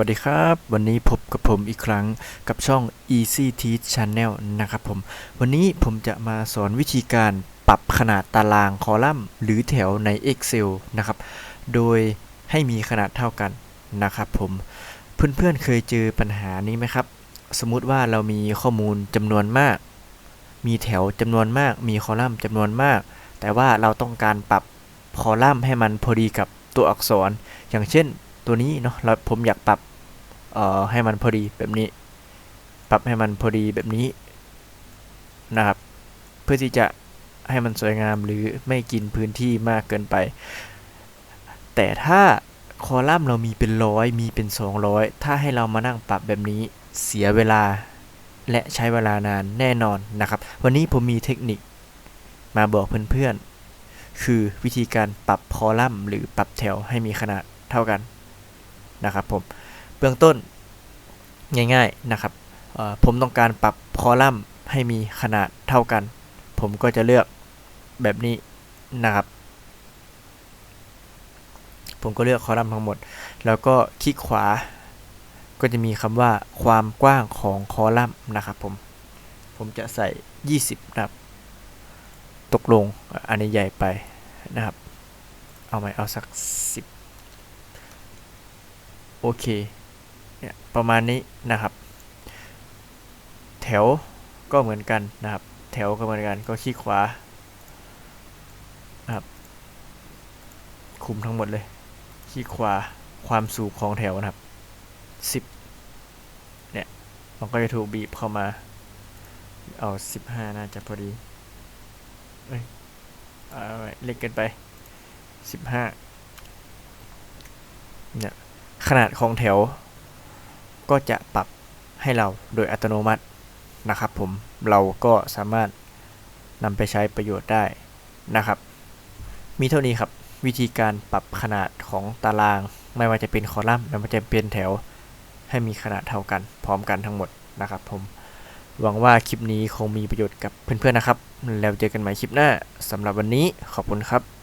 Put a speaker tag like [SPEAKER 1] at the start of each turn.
[SPEAKER 1] สวัสดีครับ วันนี้พบกับผมอีกครั้งกับช่อง Easy Teach Channel นะครับผม วันนี้ผมจะมาสอนวิธีการปรับขนาดตารางคอลัมน์ หรือแถวใน Excel นะครับ โดยให้มีขนาดเท่ากันนะครับผม เพื่อนๆเคยเจอปัญหานี้ไหมครับ สมมุติว่าเรามีข้อมูลจำนวนมาก มีแถวจำนวนมาก มีคอลัมน์จำนวนมาก แต่ว่าเราต้องการปรับคอลัมน์ให้มันพอดีกับตัวอักษร อย่างเช่น ตัวนี้เนาะเราผมอยากปรับ เอ่อให้มันพอดีแบบนี้ ปรับให้มันพอดีแบบนี้นะครับ เพื่อที่จะให้มันสวยงามหรือไม่กินพื้นที่มากเกินไป แต่ถ้าคอลัมน์เรามีเป็นร้อยมีเป็น 200 ถ้าให้เรามานั่งปรับแบบนี้เสียเวลาและใช้เวลานานแน่นอนนะครับ วันนี้ผมมีเทคนิคมาบอกเพื่อนๆ คือวิธีการปรับคอลัมน์หรือปรับแถวให้มีขนาดเท่ากันนะครับผม เบื้องต้นง่ายๆนะครับผมต้องการปรับคอลัมน์ให้มีขนาดเท่ากัน ผมก็จะเลือกแบบนี้นะครับ ผมก็เลือกคอลัมน์ทั้งหมด แล้วก็คลิกขวา ก็จะมีคำว่าความกว้างของคอลัมน์นะครับผม ผมจะใส่ 20นะครับ ตกลงอันนี้ใหญ่ไปนะครับ เอาไหมเอาสัก 10 โอเค เนี่ยประมาณนี้นะครับ แถวก็เหมือนกันนะครับ แถวก็เหมือนกันก็คลิกขวานะครับคุมทั้งหมดเลยคลิกขวาความสูงของแถวนะครับสิบเนี่ยมันก็จะถูกบีบเข้ามาเอาสิบห้าน่าจะพอดีเอ้ยเอาไว้เล็กเกินไปสิบห้าเนี่ยขนาดของแถว ก็จะปรับให้เราโดยอัตโนมัตินะครับผมเราก็สามารถนำไปใช้ประโยชน์ได้นะครับ มีเท่านี้ครับวิธีการปรับขนาดของตาราง ไม่ว่าจะเป็นคอลัมน์ไม่ว่าจะเป็นแถว ให้มีขนาดเท่ากัน พร้อมกันทั้งหมดนะครับผมหวังว่าคลิปนี้คงมีประโยชน์กับเพื่อนๆนะครับ แล้วเจอกันใหม่คลิปหน้าสำหรับวันนี้ขอบคุณครับ